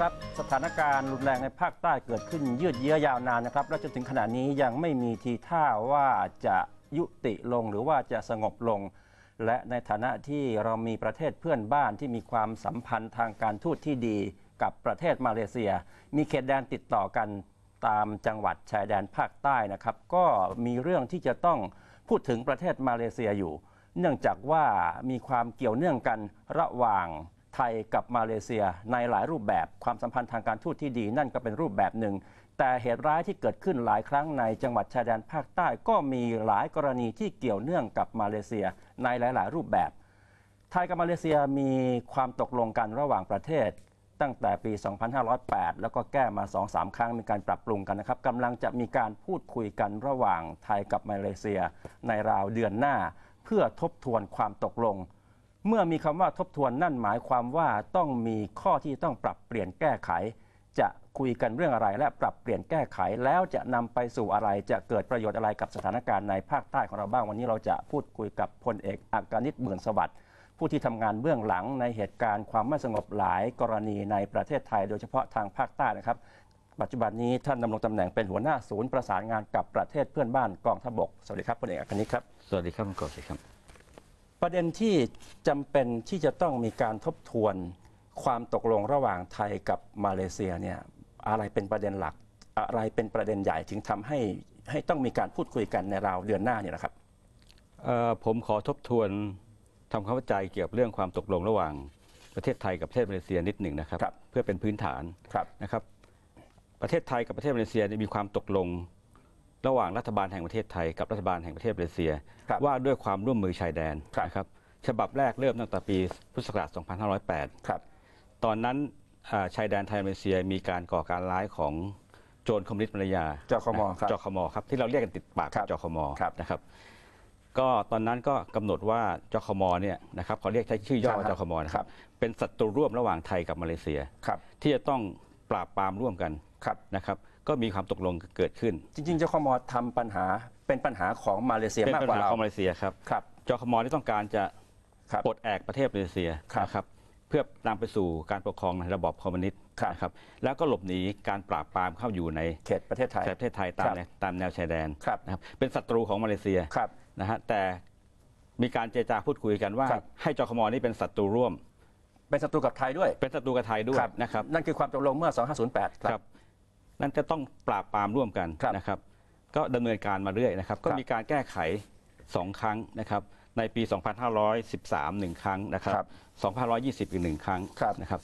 ครับสถานการณ์รุนแรงในภาคใต้เกิดขึ้นยืดเยื้อยาวนานนะครับ และจนถึงขณะนี้ยังไม่มีทีท่าว่าจะยุติลงหรือว่าจะสงบลง และในฐานะที่เรามีประเทศเพื่อนบ้านที่มีความสัมพันธ์ทางการทูตที่ดีกับประเทศมาเลเซีย มีเขตแดนติดต่อกันตามจังหวัดชายแดนภาคใต้นะครับ ก็มีเรื่องที่จะต้องพูดถึงประเทศมาเลเซียอยู่ เนื่องจากว่ามีความเกี่ยวเนื่องกันระหว่าง ไทยกับมาเลเซียในหลายรูปแบบความสัมพันธ์ทางการทูตที่ดีนั่นก็เป็นรูปแบบหนึ่ง แต่เหตุร้ายที่เกิดขึ้นหลายครั้งในจังหวัดชายแดนภาคใต้ก็มีหลายกรณีที่เกี่ยวเนื่องกับมาเลเซียในหลาย ๆ รูปแบบ ไทยกับมาเลเซียมีความตกลงกันระหว่างประเทศ ตั้งแต่ปี 2508 แล้วก็แก้มา 2-3 ครั้งมีการปรับปรุงกันนะครับกำลังจะมีการพูดคุยกันระหว่างไทยกับมาเลเซีย ในราวเดือนหน้า เพื่อทบทวนความตกลง เมื่อมีคำว่าทบทวนนั่นหมายความว่าต้องมีข้อที่ต้องปรับเปลี่ยนแก้ไข จะคุยกันเรื่องอะไรและปรับเปลี่ยนแก้ไขแล้วจะนำไปสู่อะไรจะเกิดประโยชน์อะไรกับสถานการณ์ในภาคใต้ของเราบ้างวันนี้เราจะพูดคุยกับพลเอกอักานิตหมื่นสวัสดิ์ผู้ที่ทำงานเบื้องหลังในเหตุการณ์ความไม่สงบหลายกรณีในประเทศไทย โดยเฉพาะทางภาคใต้นะครับ ปัจจุบันนี้ท่านดำรงตำแหน่งเป็นหัวหน้าศูนย์ประสานงานกับประเทศเพื่อนบ้านกองทพบกสวัสดีครับพลเอกอักานิตครับสวัสดีครับคุณกบสิครับ ประเด็นที่จำเป็นที่จะต้องมีการทบทวนความตกลงระหว่างไทยกับมาเลเซียเนี่ยอะไรเป็นประเด็นหลัก อะไรเป็นประเด็นใหญ่ถึงทำให้ให้ต้องมีการพูดคุยกันในราวเดือนหน้าเนี่ยนะครับเอ่อผมขอทบทวนทำความเข้าใจเกี่ยวกับเรื่องความตกลงระหว่างประเทศไทยกับประเทศมาเลเซียนิดหนึ่งนะครับครับเพื่อเป็นพื้นฐานครับนะครับ ประเทศไทยกับประเทศมาเลเซียเนี่ยมีความตกลง ระหว่างรัฐบาลแห่งประเทศไทยกับรัฐบาลแห่งประเทศมาเลเซียครับว่าด้วยความร่วมมือชายแดนครับนะครับฉบับแรกเริ่มตั้งแต่ปีพุทธศักราช 2508 ครับ ตอนนั้นอ่าชายแดนไทยมาเลเซียมีการก่อการร้ายของโจรคอมมิวนิสต์มาลายาจคมครับจคมครับที่เราเรียกกันติดปากครับจคมครับนะครับ ก็ตอนนั้นก็กำหนดว่าจคมเนี่ยนะครับเขาเรียกใช้ชื่อย่อว่าคจรับคมนะคครัรับบเป็นศัตรูร่วมระหว่างไทยกับมาเลเซียครับที่จะต้องปราบปรามร่วมกันครับนะครับ ก็มีความตกลงเกิดขึ้น จริงๆเจ้าคมทำปัญหาเป็นปัญหาของมาเลเซียเป็นมากปัญกว่าหาเราของมาเลเซียครับครับ จคมที่ต้องการจะครับ ปลดแอกประเทศมาเลเซียครับนะครับเพื่อนำไปสู่การปกครองในระบอบคอมมิวนิสต์ครับ นะครับแล้วก็หลบหนีการปราบปรามเข้าอยู่ในเขตประเทศไทย ประเทศไทยตามครับ แนวตามแนวชายแดนครับนะครับเป็นศัตรูของมาเลเซีย ครับ นะฮะแต่มีการเจรจาพูดคุยกันว่า ครับ ให้จคมนี่เป็นศัตรูร่วม เป็นศัตรูกับไทยด้วย เป็นศัตรูกับไทยด้วยนะครับนั่นคือความตกลงเมื่อ 2508 ครับ นั่นจะต้องปราบปรามร่วมกันครับนะครับ ก็ดำเนินการมาเรื่อยนะครับ ก็ครับมีการแก้ไขสองครั้งนะครับในปี 2513หนึ่งครั้งนะครับครับ2520 อีกหนึ่งครั้งครับนะครับ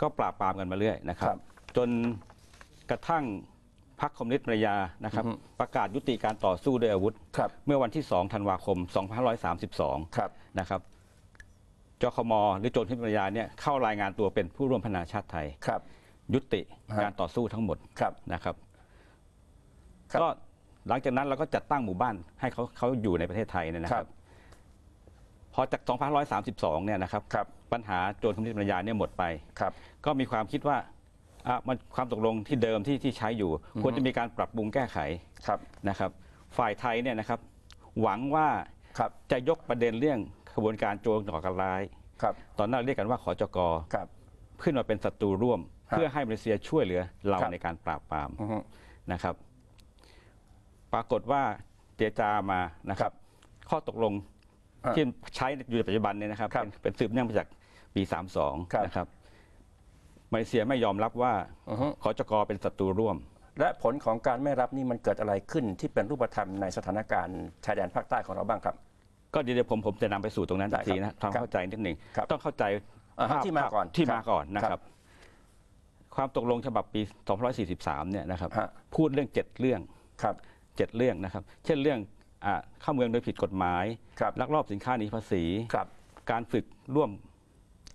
ก็ปราบปรามกันมาเรื่อยนะครัครับบจนกระทั่งพรรคคอมมิวนิสต์มาลายานะครับอือฮึประกาศยุติการต่อสู้ด้วยอาวุธครับเมื่อวันที่ 2 ธันวาคม 2532ครับนะครับจคม หรือโจรพิมพ์ปัญญาเนี่ยเข้ารายงานตัวเป็นผู้ร่วมพัฒนาชาติไทยครับ ยุติฮะการต่อสู้ทั้งหมดครับนะครับครับก็หลังจากนั้นเราก็จัดตั้งหมู่บ้านให้เขาเขาอยู่ในประเทศไทยเนี่ยนะคครัรับ บ พอจาก 2532 เนี่ยนะครับ ครับปัญหาโจรพิมพ์ปัญญาเนี่ยหมดไป ครับ ก็มีความคิดว่าอะมันความตกลงที่เดิมที่ที่ใช้อยู่อือฮึควรจะมีการปรับปรุงแก้ไขครับนะครับ ฝ่ายไทยเนี่ยนะครับ หวังว่าครับจะยกประเด็นเรื่องขบวนการโจรก่อการร้าย ครับตอนนั้นเรียกกันว่าขอจก ครับ ขึ้นมาเป็นศัตรูร่วมครับ เพื่อให้มาเลเซียช่วยเหลือเราครับในการปราบปรามอือฮึนะครับ ปรากฏว่าเจรจามานะคครัรับบข้อตกลงฮะที่ใช้อยู่ในปัจจุบันเนี่ยนะครับครับเป็นเป็นสืบเนื่องมาจากปีครับ32 นะครับ มาเลเซียไม่ยอมรับว่าอือฮึขอจกเป็นศัตรูร่วม และผลของการไม่รับนี่มันเกิดอะไรขึ้นที่เป็นรูปธรรมในสถานการณ์ชายแดนภาคใต้ของเราบ้างครับ ก็เดี๋ยวผมผมจะนำไปสู่ตรงนั้นได้อีกทีครันะบทำเข้าใจนิดหนึ่งครับต้องเข้าใจอ่าฮะภพที่มาก่อนที่ครับมาก่อนนะคครัรับบ ความตกลงฉบับปี2543 เนี่ยนะครับ ฮะ พูดเรื่องเจ็ดเรื่อง ครับเจ็ดเรื่องนะครับ เช่นเรื่องอ่าเข้าเมืองโดยผิดกฎหมาย ครับ ลักลอบสินค้าหนีภาษี ครับการฝึกร่วม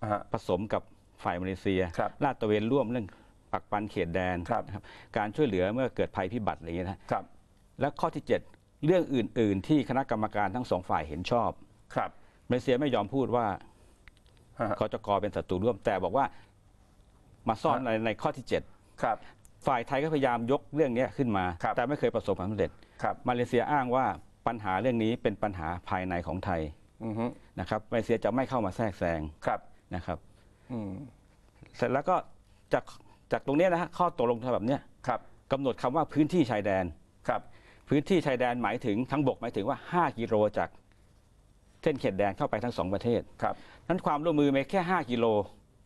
อ่าฮะ ผสมกับฝ่ายมาเลเซีย ครับลาดตระเวนร่วมเรื่องปักปันเขตแดนครับ นะครับการช่วยเหลือเมื่อเกิดภัยพิบัติอะไรอย่างเงี้ยนะครับ และข้อที่ 7 เรื่องอื่น ๆ ที่คณะกรรมการทั้งสองฝ่ายเห็นชอบ ครับมาเลเซียไม่ยอมพูดว่าฮะคจกเป็นศัตรูร่วมแต่บอกว่า มาซ่อนฮะในในข้อที่ครับ7ฝ่ายไทยก็พยายามยกเรื่องเนี้ยขึ้นมา ครับ แต่ไม่เคยประสบความสำเร็จ ครับมาเลเซียอ้างว่าปัญหาเรื่องนี้เป็นปัญหาภายในของไทยอือฮึนะครับมาเลเซียจะไม่เข้ามาแทรกแซงครับนะครับ อืมเสร็จแล้วก็จากจากตรงเนี้ยนะฮะข้อตกลงฉบับเนี้ยครับกำหนดคำว่าพื้นที่ชายแดน ครับพื้นที่ชายแดนหมายถึงทั้งบกหมายถึงว่า 5 กิโลจากเส้นเขตแดนเข้าไปทั้งสองประเทศ ครับนั้นความร่วมมือมีแค่ 5 กิโล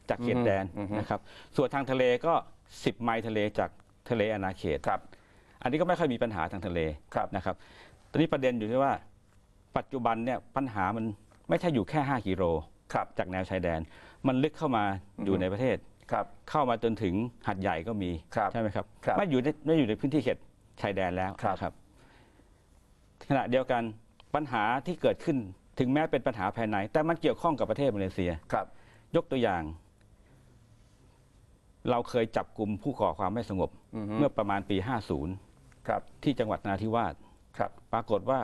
จากเขตแดนอือฮึนะครับ ส่วนทางทะเลก็ 10 ไมล์ทะเลจากทะเลอาณาเขตครับ อันนี้ก็ไม่ค่อยมีปัญหาทางทะเลครับนะครับ ตอนนี้ประเด็นอยู่ที่ว่า ปัจจุบันเนี่ยปัญหามันไม่ใช่อยู่แค่ 5 กิโลครับจากแนวชายแดน มันลึกเข้ามาอยู่ในประเทศครับเข้ามาจนถึงหัดใหญ่ก็มีครับใช่ไหมครับครับไม่อยู่ในไม่อยู่ในพื้นที่เขตชายแดนแล้วครับนะครับ ขณะเดียวกันปัญหาที่เกิดขึ้นถึงแม้เป็นปัญหาภายใน แต่มันเกี่ยวข้องกับประเทศมาเลเซียครับ ยกตัวอย่าง เราเคยจับกลุ่มผู้ก่อความไม่สงบอือฮึเมื่อประมาณปีครับ50ที่จังหวัดนราธิวาสครับ ปรากฏว่า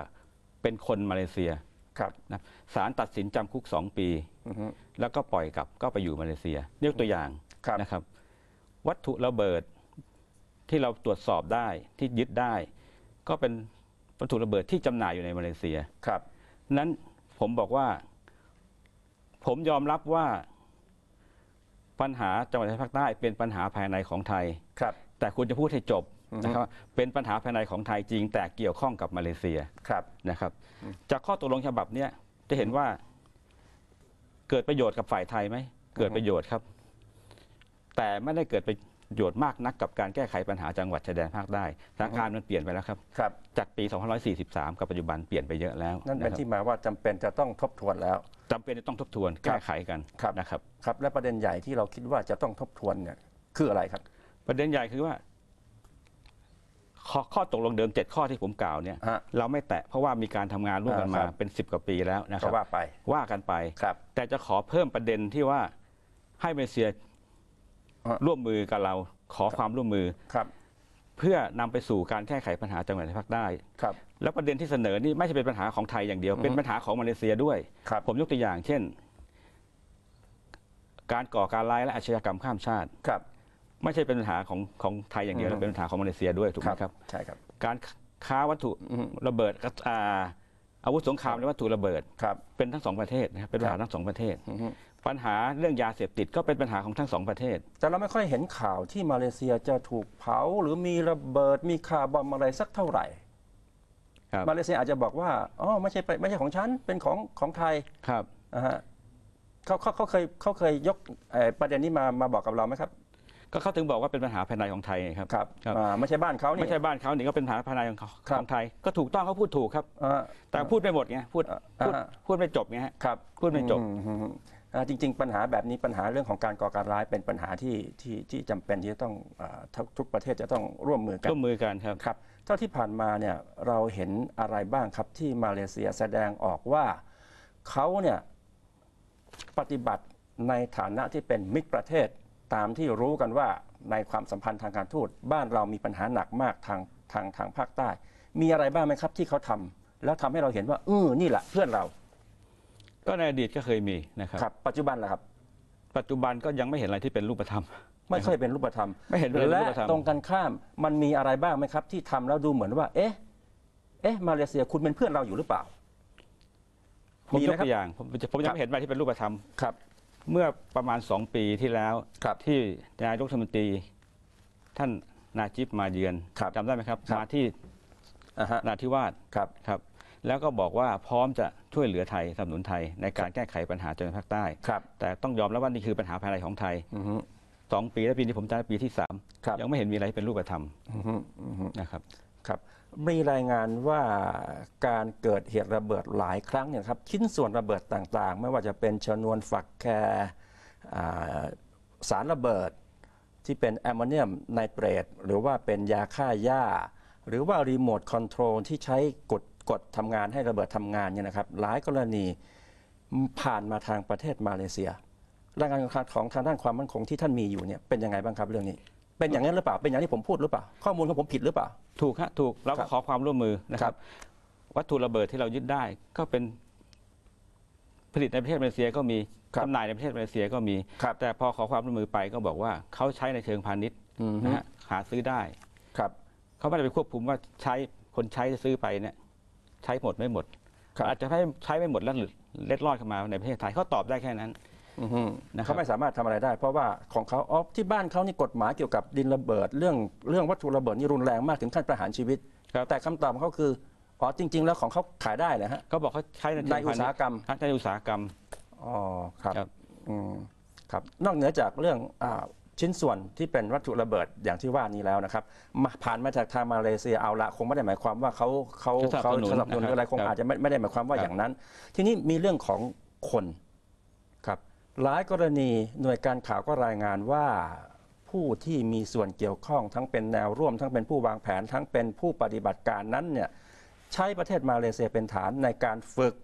เป็นคนมาเลเซียครับนะศาลตัดสินจำคุก 2 ปีอือฮึแล้วก็ปล่อยกลับก็ไปอยู่มาเลเซียยกตัวอย่างครับนะครับ วัตถุระเบิดที่เราตรวจสอบได้ที่ยึดได้ ก็เป็นวัตถุระเบิดที่จำหน่ายอยู่ในมาเลเซียครับ นั้นผมบอกว่า ผมยอมรับว่า ปัญหาจังหวัดชายแดนภาคใต้เป็นปัญหาภายในของไทย ครับ แต่คุณจะพูดให้จบอือฮึนะครับเป็นปัญหาภายในของไทยจริง แต่เกี่ยวข้องกับมาเลเซียครับนะครับ จากข้อตกลงฉบับเนี้ยจะเห็นว่าเกิดประโยชน์กับฝ่ายไทยไหมเกิดประโยชน์ครับ แต่ไม่ได้เกิดป ระโยชน์มากนักกับการแก้ไขปัญหาจังหวัดชายแดนภาคใต้สถานการณ์มันเปลี่ยนไปแล้วครับครับจากปี 2543 กับปัจจุบันเปลี่ยนไปเยอะแล้วนั่นเป็นที่มาว่าจำเป็นจะต้องทบทวนแล้วจำเป็นจะต้องทบทวนแก้ไขกันครับนะครับครับ และประเด็นใหญ่ที่เราคิดว่าจะต้องทบทวนเนี่ยคืออะไรครับ ประเด็นใหญ่คือว่าข้อข้อตกลงเดิมเจ็ดข้อที่ผมกล่าวเนี่ยเราไม่แตะเพราะว่ามีการทำงานร่วมกันมาเป็นสิบกว่าปีแล้วนะครับว่าไปว่ากันไปครับแต่จะขอเพิ่มประเด็นที่ว่าให้มาเลเซีย ร่วมมือกับเราขอความร่วมมือครับ เพื่อนำไปสู่การแก้ไขปัญหาจังหวัดชายแดนภาคใต้ครับ แล้วประเด็นที่เสนอนี่ไม่ใช่เป็นปัญหาของไทยอย่างเดียวอือฮึเป็นปัญหาของมาเลเซียด้วยครับผมยกตัวอย่าง เช่น การก่อการร้ายและอาชญากรรมข้ามชาติครับ ไม่ใช่เป็นปัญหาของของไทยอย่างเดียวอือฮึแต่เป็นปัญหาของมาเลเซียด้วยถูกไหมครับใช่ครับ การค้าวัตถุอืมระเบิดอ่าอาวุธสงครามและวัตถุระเบิดครับเป็นทั้งสองประเทศนะครับเป็นปัญหาทั้งสองประเทศอือฮึ ปัญหาเรื่องยาเสพติดก็เป็นปัญหาของทั้งสองประเทศ แต่เราไม่ค่อยเห็นข่าวที่มาเลเซียจะถูกเผาหรือมีระเบิดมีคาร์บอมอะไรสักเท่าไหร่ครับมาเลเซียอาจจะบอกว่าอ๋อไม่ใช่ไปไม่ใช่ของฉันเป็นของของไทยครับนะฮะเขาเขาเขาเคยเขาเคยยกเอ่อประเด็นนี้มามาบอกกับเราไหมครับ ก็เขาถึงบอกว่าเป็นปัญหาภายในของไทยไงครับครับครับอ่าไม่ใช่บ้านเขานี่ไม่ใช่บ้านเขานี่ก็เป็นปัญหาภายในของเขาครับของไทย ก็ถูกต้องเขาพูดถูกครับอ่าแต่พูดไม่หมดไงพูดอ่าพูดอ่าพูดไม่จบไงฮะครับพูดไม่จบอือืมอ่า จริง ๆ ปัญหาแบบนี้ปัญหาเรื่องของการก่อการร้ายเป็นปัญหาที่ที่ที่จำเป็นที่จะต้องอ่าทุกทุกประเทศจะต้องร่วมมือกันร่วมมือกันครับครับเท่าที่ผ่านมาเนี่ยเราเห็นอะไรบ้างครับที่มาเลเซียแสดงออกว่าเขาเนี่ยปฏิบัติในฐานะที่เป็นมิตรประเทศตามที่รู้กันว่าในความสัมพันธ์ทางการทูตบ้านเรามีปัญหาหนักมากทางทางทางภาคใต้ มีอะไรบ้างไหมครับที่เขาทำแล้วทำให้เราเห็นว่าเออนี่แหละเพื่อนเรา ก็ในอดีตก็เคยมีนะครับครับ ปัจจุบันล่ะครับ ปัจจุบันก็ยังไม่เห็นอะไรที่เป็นรูปธรรม ไม่ค่อยเป็นรูปธรรมไม่เห็นเป็นและรูปธรรม ตรงกันข้ามมันมีอะไรบ้างไหมครับ ที่ทำแล้วดูเหมือนว่า เอ๊ะ เอ๊ะ มาเลเซียคุณเป็นเพื่อนเราอยู่หรือเปล่า ผมมียไหมกครับ ตัวอย่างผมผมยัครังบไม่เห็นอะไรที่เป็นรูปธรรม ครับ เมื่อประมาณสองปีที่แล้วครับที่นายกรัฐมนตรี ท่านนาจิบมาเยือนครับจำได้ไหมครับ ครับ มาที่อ่าฮะนาทิวาสครับ ครับ แล้วก็บอกว่าพร้อมจะช่วยเหลือไทยสนับสนุนไทย ในการแก้ไขปัญหาจังหวัดภาคใต้ครับแต่ต้องยอมรับว่านี่คือปัญหาภายในของไทยอือฮึสองปีแล้วปีนี้ผมจะปีที่สามครับยังไม่เห็นมีอะไรเป็นรูปธรรมอือฮึอือฮึนะครับครับมีรายงานว่าการเกิดเหตุระเบิดหลายครั้งเนี่ยครับชิ้นส่วนระเบิดต่างๆ ไม่ว่าจะเป็นชนวนฝักแคร์อ่าสารระเบิดที่เป็นแอมโมเนียมไนเตรตหรือว่าเป็นยาฆ่าหญ้า หรือว่ารีโมทคอนโทรลที่ใช้กด กดทำงานให้ระเบิดทำงานเนี่ยนะครับหลายกรณีผ่านมาทางประเทศมาเลเซียรายงานของทางด้านความมั่นคงที่ท่านมีอยู่เนี่ยเป็นยังไงบ้างครับเรื่องนี้ เป็นอย่างนั้นหรือเปล่าเป็นอย่างที่ผมพูดหรือเปล่า ข้อมูลของผมผิดหรือเปล่า ถูกฮะถูกเราครัก็บขอความร่วมมือนะคครัรับบวัตถุระเบิดที่เรายึดได้ก็เป็นผลิตในประเทศมาเลเซียก็มีครับจำหน่ายในประเทศมาเลเซียก็มีครับแต่พอขอความร่วมมือไปก็บอกว่าเขาใช้ในเชิงพาณิชย์อืมนะฮะหาซื้อได้ครับเขาไม่ได้ไปควบคุมว่าใช้คนใช้จะซื้อไปเนี่ย ใช้หมดไม่หมดครับอาจจะให้ใช้ไม่หมดแล้วหลุดเล็ดลอดเข้ามาในประเทศไทยเขาตอบได้แค่นั้นอือฮึนะครับเขาไม่สามารถทำอะไรได้ เพราะว่าของเขาอ๋อที่บ้านเขานี่กฎหมายเกี่ยวกับดินระเบิด เรื่องเรื่องวัตถุระเบิดนี่รุนแรงมากถึงขั้นประหารชีวิตครับแต่คำตอบของเขาคืออ๋อจริง ๆ แล้วของเขาขายได้เลยฮะก็บอกเขาใช้ในในอุตสาหกรรมใช้ในอุตสาหกรรมอ๋อครับครับอืมครับนอกเหนือจากเรื่องอา ชิ้นส่วนที่เป็นวัตถุระเบิดอย่างที่ว่านี้แล้วนะครับมาผ่านมาจากทางมาเลเซียเอาละคงไม่ได้หมายความว่าเขาเขาจะสนับสนุนเขาสนับสนุนหรืออะไรคงนะครับอาจจะไม่ไม่ได้หมายความว่าครับอย่างนั้น ทีนี้มีเรื่องของคนครับหลายกรณีหน่วยการข่าวก็รายงานว่าผู้ที่มีส่วนเกี่ยวข้องทั้งเป็นแนวร่วม ทั้งเป็นผู้วางแผนทั้งเป็นผู้ปฏิบัติการนั้นเนี่ยใช้ประเทศมาเลเซียเป็นฐานในการฝึก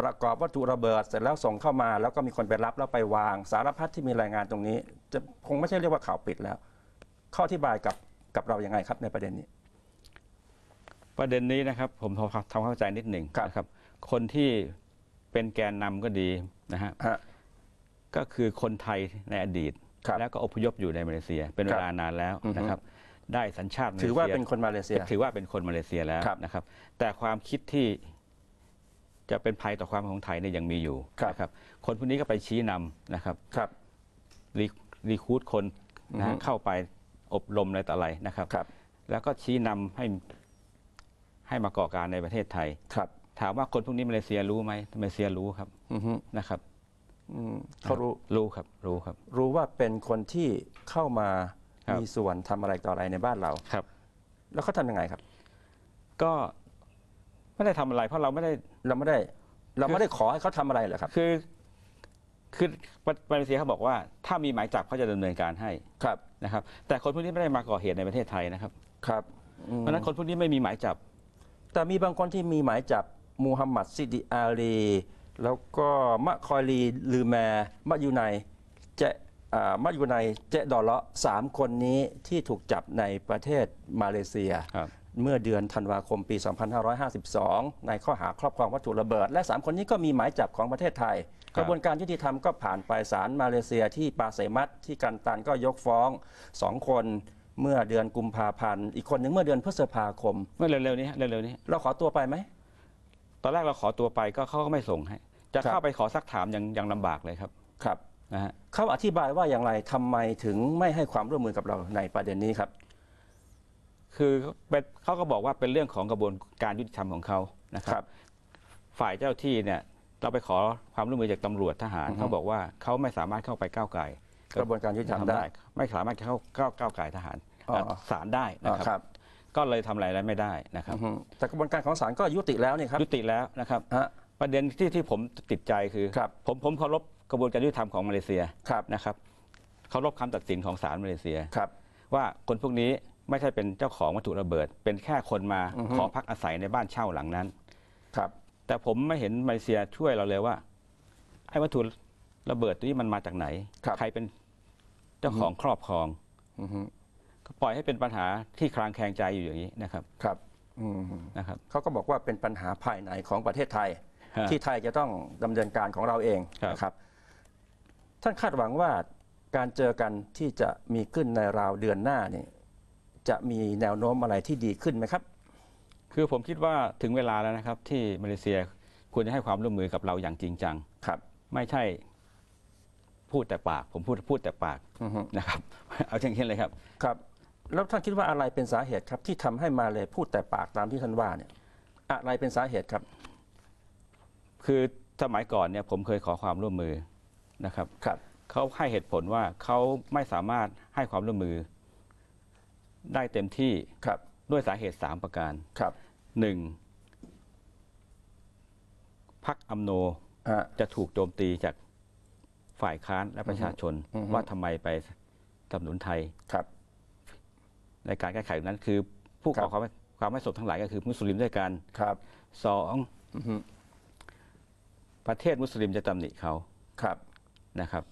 ประกอบวัตถุระเบิดเสร็จแล้วส่งเข้ามา แล้วก็มีคนไปรับแล้วไปวางสารพัดที่มีรายงานตรงนี้ จะคงไม่ใช่เรียกว่าข่าวปิดแล้ว ข้ออธิบายกับกับเรายังไงครับในประเด็นนี้ ประเด็นนี้นะครับผมทำทำเข้าใจนิดหนึ่งครับนะครับคนที่เป็นแกนนำก็ดีนะฮะฮะก็คือคนไทยในอดีตครับแล้วก็อพยพอยู่ในมาเลเซีย เป็นคเวรับลานานแล้วอือฮึนะครับ ได้สัญชาติมลถือว่าซียเป็นคนมาเลเซีย ถือว่าเป็นคนมาเลเซียแล้วครับนะครับ แต่ความคิดที่ จะเป็นภัยต่อความของไทยเนี่ยยังมีอยู่ครับนะครับคนพวกนี้ก็ไปชี้นำนะครับครับรีรีคูดคนนะอือฮึฮะเข้าไปอบรมอะไรต่ออะไรนะครับครับแล้วก็ชี้นำให้ให้มาก่อการในประเทศไทยครับ ถามว่าคนพวกนี้มาเลเซียรู้ไหมมาเลเซียรู้ครับอือฮึนะครับอืมเขารู้รู้ครับ รู้ครับ รู้ว่าเป็นคนที่เข้ามาครับมีส่วนทำอะไรต่ออะไรในบ้านเราครับ แล้วเขาทำยังไงครับ ก็ ไม่ได้ทำอะไร เพราะเราไม่ได้เราไม่ได้ เราไม่ได้ขอให้เขาทำอะไรเหรอครับคือคือมาเลเซียเขาบอกว่า ถ้ามีหมายจับเขาจะดำเนินการให้ครับนะครับ แต่คนพวกนี้ไม่ได้มาก่อเหตุในประเทศไทยนะครับ ครับอืมเพราะฉะนั้นคนพวกนี้ไม่มีหมายจับ แต่มีบางคนที่มีหมายจับมูฮัมหมัดซิดิอาลีแล้วก็มะคอยลีลือแมมะยูไนเจอ่ามะยูไนเจดอเลาะสามคนนี้ที่ถูกจับในประเทศมาเลเซีย ครับ เมื่อเดือนธันวาคมปี 2552 ในข้อหาครอบครองวัตถุระเบิด และ 3 คนนี้ก็มีหมายจับของประเทศไทยคกรับระบวนการยุติธรรมก็ผ่านไปศาลมาเลเซียที่ปาเซมัตที่กันตันก็ยกฟ้อง 2 คนเมื่อเดือนกุมภาพันธ์ อีกคนหนึ่งเมื่อเดือนพฤษภาคม เมื่อเร็วๆนี้ฮะเร็วๆนี้ เราขอตัวไปไหม ตอนแรกเราขอตัวไปก็เขาก็ไม่ส่งให้ จะครับเข้าไปขอซักถามยังยังลำบากเลยครับครับนะฮะเขาอธิบายว่าอย่างไรทำไมถึงไม่ให้ความร่วมมือกับเราในประเด็นนี้ครับ คือเป็นเขาก็บอกว่าเป็นเรื่องของกระบวนการยุติธรรมของเขานะคครัรับบฝ่ายเจ้าที่เนี่ยเราไปขอความร่วมมือจากตำรวจทหารอือฮึเขาบอกว่าเขาไม่สามารถเข้าไปก้าวไก่กระบวนการยุติธรรมได้ ไม่สามารถเข้าก้าวก้าวไก่ทหารอ๋อศาลได้นะอ่าครับครับ ก็เลยทำอะไรอะไรไม่ได้นะครับอือฮึแต่กระบวนการของศาลก็ยุติแล้วนี่ครับยุติแล้วนะครับฮะประเด็นที่ที่ผมติดใจคือครับผมผมเคารพกระบวนการยุติธรรมของมาเลเซียครับนะครับเคารพคำตัดสินของศาลมาเลเซียครับว่าคนพวกนี้ ไม่ใช่เป็นเจ้าของวัตถุระเบิด เป็นแค่คนมาอือฮึ ขอพักอาศัยในบ้านเช่าหลังนั้น ครับ แต่ผมไม่เห็นมาเลเซียช่วยเราเลยว่าไอ้วัตถุระเบิดตัวนี้มันมาจากไหน ครับ ใครเป็นเจ้าของครอบครอง อือฮึก็ปล่อยให้เป็นปัญหาที่คลางแคลงใจอยู่อย่างนี้นะครับครับอืมนะครับ เขาก็บอกว่าเป็นปัญหาภายในของประเทศไทย ฮะที่ไทยจะต้องดำเนินการของเราเองครับ นะครับ ท่านคาดหวังว่าการเจอกันที่จะมีขึ้นในราวเดือนหน้านี่ จะมีแนวโน้มอะไรที่ดีขึ้นไหมครับ คือผมคิดว่าถึงเวลาแล้วนะครับ ที่มาเลเซียควรจะให้ความร่วมมือกับเราอย่างจริงจัง ครับ ไม่ใช่พูดแต่ปาก ผมพูดพูดแต่ปากอือฮึ นะครับ เอาอย่างนี้เลยครับ ครับ แล้วท่านคิดว่าอะไรเป็นสาเหตุครับ ที่ทำให้มาเลยพูดแต่ปากตามที่ท่านว่าเนี่ยอะไรเป็นสาเหตุครับ คือสมัยก่อนเนี่ยผมเคยขอความร่วมมือนะครับ ครับ เขาให้เหตุผลว่าเขาไม่สามารถให้ความร่วมมือ ได้เต็มที่ครับด้วยสาเหตุ 3 ประการครับหนึ่งพักอัมโนฮะจะถูกโจมตีจากฝ่ายค้านและประชาชนอือฮึว่าทำไมไปสนับสนุนไทยครับ ในการแก้ไขนั้นคือผู้ครัก่อบความไม่ความไม่สมทั้งหลายก็คือมุสลิมด้วยกันครับสองอือฮึประเทศมุสลิมจะตำหนิเขาครับนะครับ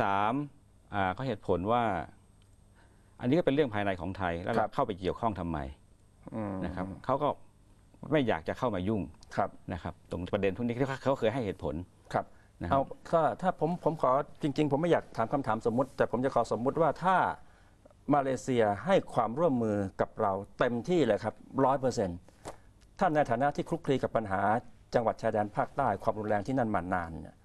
สามอ่าเขาเหตุผลว่า อันนี้ก็เป็นเรื่องภายในของไทยแล้วครัเราบเข้าไปเกี่ยวข้องทำไมอืมนะครับเขาก็ไม่อยากจะเข้ามายุ่งครับนะครับตรงประเด็นพวกนี้ที่เขาเคยให้เหตุผลครับนะคเอารับถ้าถ้าผมผมขอจริง ๆ ผมไม่อยากถามคำถามสมมุติ แต่ผมจะขอสมมุติว่าถ้ามาเลเซียให้ความร่วมมือกับเราเต็มที่เลยครับร้อยเปอร์เซ็นต์ท่านในฐานะที่คลุกคลีกับปัญหา จังหวัดชายแดนภาคใต้ความรุนแรงที่นั่นมานานเนี่ย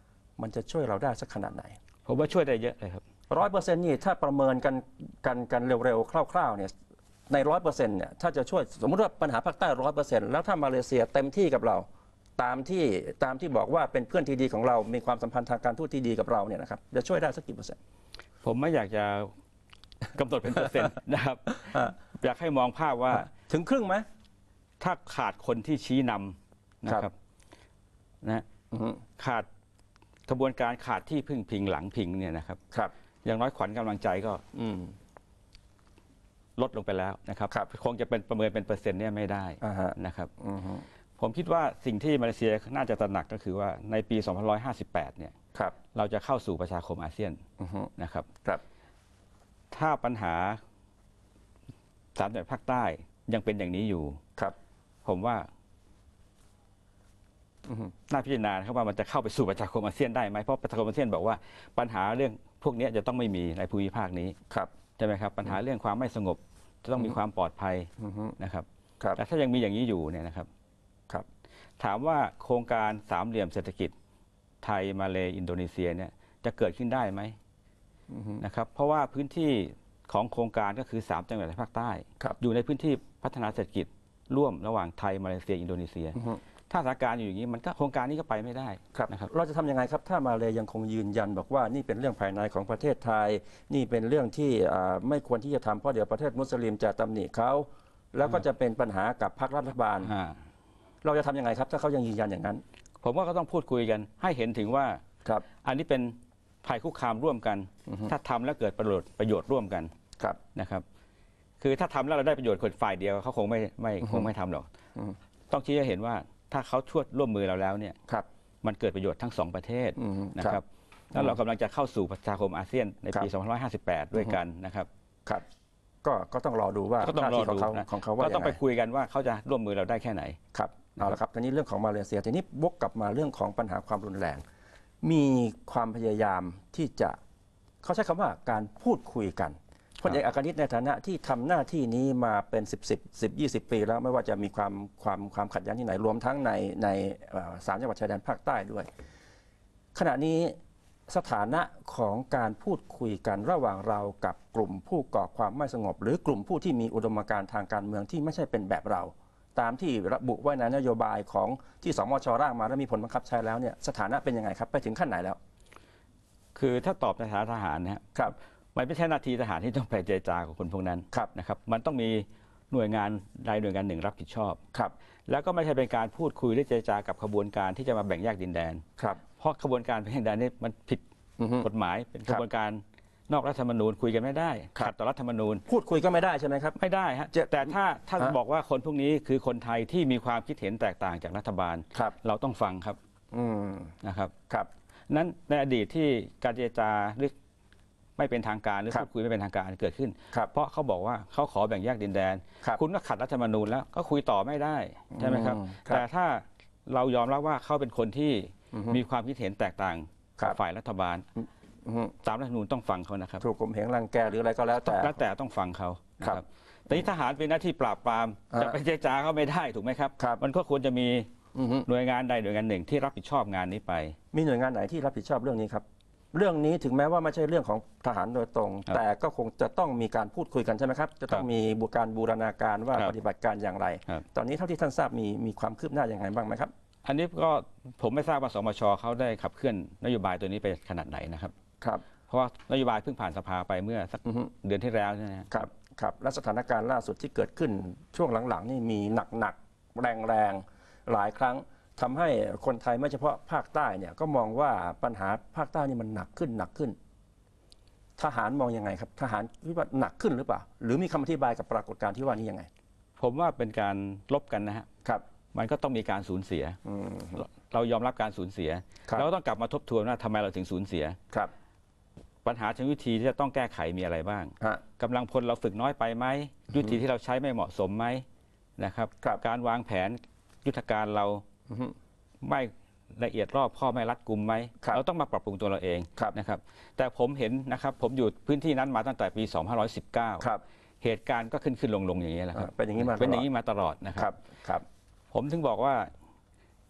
มันจะช่วยเราได้สักขนาดไหน ผมว่าช่วยได้เยอะเลยครับ ร้อยเปอร์เซ็นต์นี่ถ้าประเมินกันกันกันเร็วๆคร่าวๆเนี่ยในร้อยเปอร์เซ็นต์เนี่ยถ้าจะช่วยสมมติว่าปัญหาภาคใต้ร้อยเปอร์เซ็นต์แล้วถ้ามาเลเซียเต็มที่กับเรา ตามที่ตามที่บอกว่าเป็นเพื่อนที่ดีของเรา มีความสัมพันธ์ทางการทูตที่ดีกับเราเนี่ยนะครับจะช่วยได้สักกี่เปอร์เซ็นต์ผมไม่อยากจะกำหนดเป็นเปอร์เซ็นต์นะครับฮะอยากให้มองภาพว่าถึงครึ่งไหมถ้าขาดคนที่ชี้นำนะคครัรับบนะอือฮึขาดกระบวนการขาดที่พึ่งพิงหลังพิงเนี่ยนะครับครับ อย่างน้อยขวัญกำลังใจก็ อืม ลดลงไปแล้วนะครับครับ คงจะเป็นประเมินเป็นเปอร์เซ็นต์เนี่ยไม่ได้อ่าฮะ นะครับ อือฮึผมคิดว่าสิ่งที่มาเลเซียน่าจะตระหนักก็คือว่าในปี 2558 เนี่ย ครับเราจะเข้าสู่ประชาคมอาเซียนอือฮึนะครับ ครับถ้าปัญหาสามจังหวัดภาคใต้ยังเป็นอย่างนี้อยู่ ครับผมว่าอือฮึน่าพิจารณานะครับว่ามันจะเข้าไปสู่ประชาคมอาเซียนได้ไหมเพราะประชาคมอาเซียนบอกว่าปัญหาเรื่อง พวกนี้จะต้องไม่มีในภูมิภาคนี้ครับใช่ไหมครับปัญหาเรื่องความไม่สงบจะต้องมีความปลอดภัยอือฮึนะครับครับแต่ถ้ายังมีอย่างนี้อยู่เนี่ยนะครับครับ ถามว่าโครงการสามเหลี่ยมเศรษฐกิจไทยมาเลอินโดนีเซียเนี่ยจะเกิดขึ้นได้ไหมอือฮึนะครับเพราะว่าพื้นที่ของโครงการก็คือ 3 จังหวัดในภาคใต้ครับอยู่ในพื้นที่พัฒนาเศรษฐกิจร่วมระหว่างไทยมาเลเซีย อินโดนีเซียอือฮึ ถ้าสถานการณ์อยู่อย่างนี้มันก็โครงการนี้ก็ไปไม่ได้ครับนะครับ เราจะทำยังไงครับ ถ้ามาเลยยังคงยืนยันบอกว่านี่เป็นเรื่องภายในของประเทศไทย นี่เป็นเรื่องที่อ่าไม่ควรที่จะทำเพราะเดี๋ยวประเทศมุสลิมจะตำหนิเขาแล้วก็จะเป็นปัญหากับพรรครัฐบาล อ่าเราจะทำยังไงครับ ถ้าเขายังยืนยันอย่างนั้นผมว่าก็ต้องพูดคุยกันให้เห็นถึงว่า ครับ อันนี้เป็นภัยคุกคามร่วมกัน อือฮึ ถ้าทำแล้วเกิดประโยชน์ประโยชน์ร่วมกันครับ นะครับ คือถ้าทำแล้วเราได้ประโยชน์คนฝ่ายเดียวเขาคงไม่ไม่อือฮึคงไม่ทำหรอก อืมต้องชี้ให้เห็นว่า ถ้าเขาช่วยร่วมมือเราแล้วเนี่ยครับ มันเกิดประโยชน์ทั้งสองประเทศอืมนะคครัรับ บแล้วเรากำลังจะเข้าสู่ประชาคมอาเซียนในปีครับ2558 ด้วยกันนะครับครับ ก็ก็ต้องรอดูว่าก็ต้องรอท่าทีของดูเขานะของเขาว่าก็ยัต้องงไปไงคุยกันว่าเขาจะร่วมมือเราได้แค่ไหน ครับเอาละครับทีนี้เรื่องของมาเลเซียทีนี้วกกลับมาเรื่องของปัญหาความรุนแรง มีความพยายามที่จะเขาใช้คำว่าการพูดคุยกันพ ลเอกอัครนิตในฐานะที่ทำหน้าที่นี้มาเป็น 10 10 10 20 ปีแล้วไม่ว่าจะมีความความความขัดแย้งที่ไหนรวมทั้งในในเอ่อสามจังหวัดชายแดนภาคใต้ด้วย ขณะนี้สถานะของการพูดคุยกันระหว่างเรากับกลุ่มผู้ก่อความไม่สงบ หรือกลุ่มผู้ที่มีอุดมการณ์ทางการเมืองที่ไม่ใช่เป็นแบบเรา ตามที่ระบุไว้ในนโยบายของที่สมชร่างมาและมีผลบังคับใช้แล้วเนี่ยสถานะเป็นยังไงครับ ไปถึงขั้นไหนแล้ว คือถ้าตอบในฐานะทหารนะครับครับ มันไม่ใช่หน้าที่ทหารที่ต้องไปเจรจากับคนพวกนั้นครับนะครับมันต้องมีหน่วยงานใดหน่วยงานหนึ่งรับผิดชอบครับแล้วก็ไม่ใช่เป็นการพูดคุยหรือเจรจากับขบวนการที่จะมาแบ่งแยกดินแดนครับเพราะขบวนการแบ่งแยกดินแดนนี่มันผิดอือฮึกฎหมายเป็นครัขบบวนการนอกรัฐธรรมนูญคุยกันไม่ได้ครับขัดต่อรัฐธรรมนูญ พูดคุยก็ไม่ได้ใช่ไหมครับ ไม่ได้ฮะจะแต่ถ้าถ้าฮะบอกว่าคนพวกนี้คือคนไทยที่มีความคิดเห็นแตกต่างจากรัฐบาลครับเราต้องฟังครับอืมนะครับครับนั้นในอดีตที่การเจรจาหรือ ไม่เป็นทางการหรือครับพูดคุยไม่เป็นทางการเกิดขึ้นครับเพราะเขาบอกว่าเขาขอแบ่งแยกดินแดนครับณก็ขัดรัฐธรรมนูญแล้วก็คุยต่อไม่ได้ใช่ไหมครับอืมครับแต่ถ้าเรายอมรับว่าเขาเป็นคนที่อือฮึมีความคิดเห็นแตกต่างครักับบฝ่ายรัฐบาลอือฮึตามรัฐธรรมนูญต้องฟังเขานะครับถูกกลุ่มเหงรังแกหรืออะไรก็แล้วแต่แล้วแต่ต้องฟังเขานะคครัรับบแต่นี่ทหารเป็นหน้าที่ปราบปรามอ่าจะไปเจรจาเขาไม่ได้ถูกไหมครับครับมันก็ควรจะมีอือฮึหน่วยงานใดหน่วยงานหนึ่งที่รับผิดชอบงานนี้ไป มีหน่วยงานไหนที่รับผิดชอบเรื่องนี้ครับ เรื่องนี้ถึงแม้ว่าไม่ใช่เรื่องของทหารโดยตรง ครับแต่ก็คงจะต้องมีการพูดคุยกันใช่ไหมครับ จะต้องครับมีบุการบูรณาการว่าครับปฏิบัติการอย่างไร ครับ ตอนนี้เท่าที่ท่านทราบมีมีความคืบหน้าอย่างไรบ้างไหมครับ อันนี้ก็ผมไม่ทราบว่าสมชเขาได้ขับเคลื่อนนโยบายตัวนี้ไปขนาดไหนนะครับ ครับ เพราะว่านโยบายเพิ่งผ่านสภาไปเมื่อสักอือฮึ เดือนที่แล้วใช่ไหมฮะ ครับครับและสถานการณ์ล่าสุดที่เกิดขึ้นช่วงหลังๆนี่มีหนักๆแรงๆหลายครั้ง ทำให้คนไทยไม่เฉพาะภาคใต้เนี่ยก็มองว่าปัญหาภาคใต้นี่มันหนักขึ้นหนักขึ้น ทหารมองยังไงครับ ทหารคิดว่าหนักขึ้นหรือเปล่า หรือมีคำอธิบายกับปรากฏการณ์ที่ว่านี้ยังไง ผมว่าเป็นการลบกันนะฮะครับ มันก็ต้องมีการสูญเสียอืมเรายอมรับการสูญเสียครับเราก็ต้องกลับมาทบทวนว่าทำไมเราถึงสูญเสียครับ ปัญหาทางวิธีที่จะต้องแก้ไขมีอะไรบ้างฮะกำลังพลเราฝึกน้อยไปไหมยุทธีที่เราใช้ไม่เหมาะสมไหมนะครับครับการวางแผนยุทธการเราอือฮึ ไม่ละเอียดรอบข้อบไม่รัดกุมไหมครับเราต้องมาปรับปรุงตัวเราเองครับนะครับแต่ผมเห็นนะครับผมอยู่พื้นที่นั้นมาตั้งแต่ปี 2519ครับเหตุการณ์ก็ขึ้นขึ้นลงลงอย่างนี้ยแหละครับอ่าเป็นอย่างนี้มาตลอดเป็นอย่างนี้มาตลอดนะคครัรับบครับ ผมถึงบอกว่า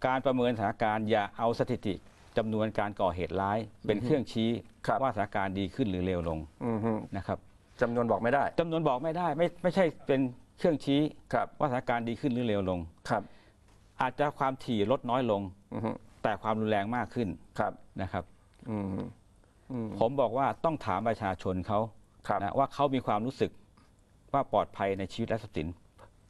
การประเมินสถานการณ์อย่าเอาสถิติจำนวนการก่อเหตุร้าย เป็นเครื่องชี้ครับว่าสถานการณ์ดีขึ้นหรือเลวลงอือฮึนะครับจำนวนบอกไม่ได้จำนวนบอกไม่ได้ ไม่ไม่ใช่เป็นเครื่องชี้ครับว่าสถานการณ์ดีขึ้นหรือเลวลงครับ อาจจะความถี่ลดน้อยลง อือฮึแต่ความรุนแรงมากขึ้นครับ นะครับ อืมอืมผมบอกว่าต้องถามประชาชนเขาครับนะว่าเขามีความรู้สึกว่าปลอดภัยในชีวิตและทรัพย์สิน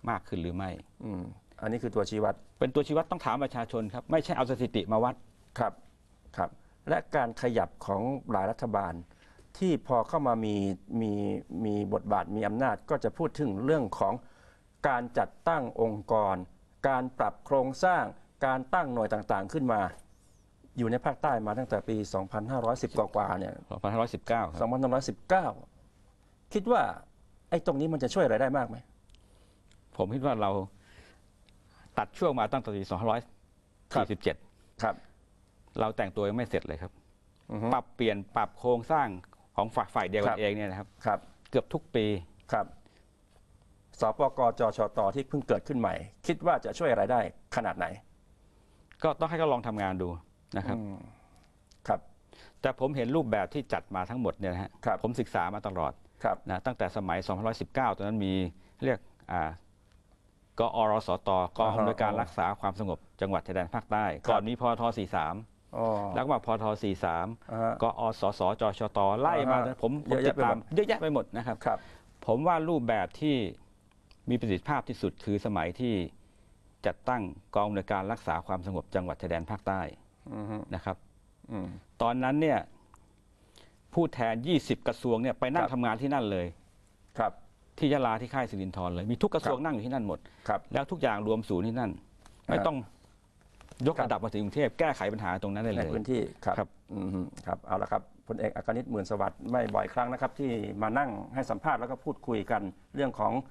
มากขึ้นหรือไม่ อืมอันนี้คือตัวชี้วัด เป็นตัวชี้วัดต้องถามประชาชนครับ ไม่ใช่เอาสถิติมาวัด ครับ ครับ และการขยับของหลายรัฐบาล ที่พอเข้ามามีมีมีบทบาทมีอำนาจก็จะพูดถึงเรื่องของการจัดตั้งองค์กร การปรับโครงสร้างการตั้งหน่วยต่างๆขึ้นมา อยู่ในภาคใต้มาตั้งแต่ปี 2510 กว่าๆเนี่ย2519ครับ2519 คิดว่าไอ้ตรงนี้มันจะช่วยอะไรได้มากไหม ผมคิดว่าเราตัดช่วงมาตั้งแต่ปีครับ2547 ครับ เราแต่งตัวยังไม่เสร็จเลยครับอือฮึปรับเปลี่ยนปรับโครงสร้างของฝ่ายฝ่ายเดียวคกัรันบเองเนี่ยนะครับ ครับ เกือบทุกปี ครับ สปกจชตที่เพิ่งเกิดขึ้นใหม่ คิดว่าจะช่วยอะไรได้ขนาดไหน ก็ต้องให้เขาลองทำงานดูนะครับ อืมครับ แต่ผมเห็นรูปแบบที่จัดมาทั้งหมดเนี่ยนะฮะครับ ผมศึกษามาตลอดครับ นะตั้งแต่สมัย 2519 ตอนนั้นมีเรียกอ่ากอรสตกองอำนวยการรักษาความสงบจังหวัดชายแดนภาคใต้ก่อนมีพท43 อ๋อแล้วก็มาพท43อ่าฮะ กอสสจชตไล่มาอ่าฮะผมผมเยอะติแยะดไปหมด ตามเยอะแยะไปหมดนะครับ ครับ ผมว่ารูปแบบที่ มีประสิทธิภาพที่สุดคือสมัยที่จัดตั้งกองอำนวยการรักษาความสงบจังหวัดชายแดนภาคใต้อืมฮึนะครับอืมตอนนั้นเนี่ยผู้แทน 20 กระทรวงเนี่ยไปนั่คงรับทำงานที่นั่นเลย ครับ ที่ยะลาที่ค่ายสิรินทรเลย มีทุกกระทรวงครับนั่งอยู่ที่นั่นหมด ครับ แล้วทุกอย่างรวมศูนย์ที่นั่น ไม่อ่าต้องยกครับระดับมาถึงกรุงเทพแก้ไขปัญหาตรงนั้นได้ในเลยพื้นที่ครับครับอืมฮึครับเอาละครับพลเอกอัครนิตหมื่นสวัสดิ์ไม่บ่อยครั้งนะครับ ที่มานั่งให้สัมภาษณ์แล้วก็พูดคุยกันเรื่องของอา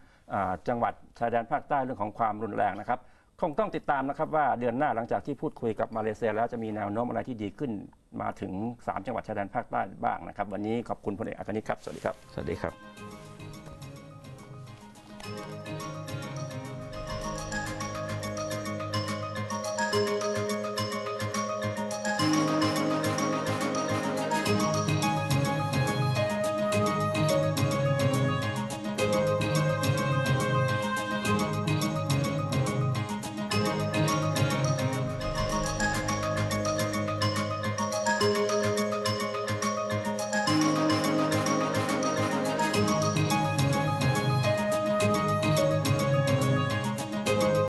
จังหวัดชายแดนภาคใต้เรื่องของความรุนแรงนะครับ คงต้องติดตามนะครับว่าเดือนหน้าหลังจากที่พูดคุยกับมาเลเซีย แล้วจะมีแนวโน้มอะไรที่ดีขึ้นมาถึง 3 จังหวัดชายแดนภาคใต้บ้างนะครับ วันนี้ขอบคุณพลเอกอัคนิครับ สวัสดีครับ สวัสดีครับ「